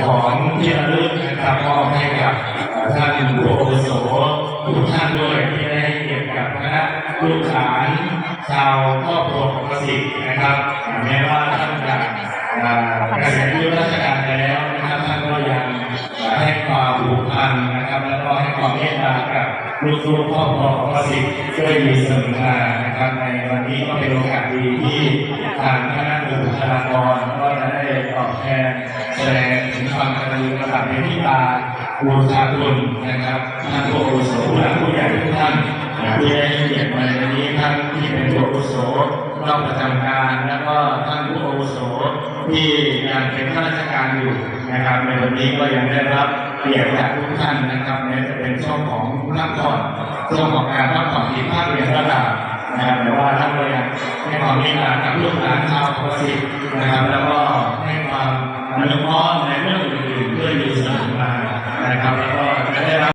ของที่ระลึกนะครับมอบให้กับท่านผู้อาวุโสทุกท่านด้วยที่ได้เกียรติกับคณะลูกหลานชาวครอบครัวของประสิทธิ์นะครับแม้ว่าท่านจะเกษียณอายุราชการแล้วนะครับท่านก็ยังให้ความผูกพันนะครับ แล้วก็ให้ความเมตตากับลูกๆครอบครัวของประสิทธิ์ด้วยมีเสมอมานะครับในวันนี้ก็เป็นโอกาสดีที่ทางคณะบุคลากรก็จะได้ตอบแทน แสดงถึงความกตัญญูกตเวทีตาบูชาคุณนะครับท่านผู้อุโสผู้หลักผู้ใหญ่ทุกท่านที่ได้ให้เกียรติมาในนี้ท่านที่เป็นผู้อุโสรอบประจำการ แล้วก็ท่านผู้อาวุโสที่ยังเป็นข้าราชการอยู่นะครับ ในวันนี้ก็ยังได้รับเกียรติจากทุกท่านนะครับแม้จะเป็นช่วงของพักผ่อนช่วงของการพักผ่อนที่ภาคเรียนก็ตามนะครับแต่ว่าท่านก็ยังให้ความเมตตากับลูกหลานชาวโคสิตนะครับแล้วก็ มานะครับวก็จะได้รับ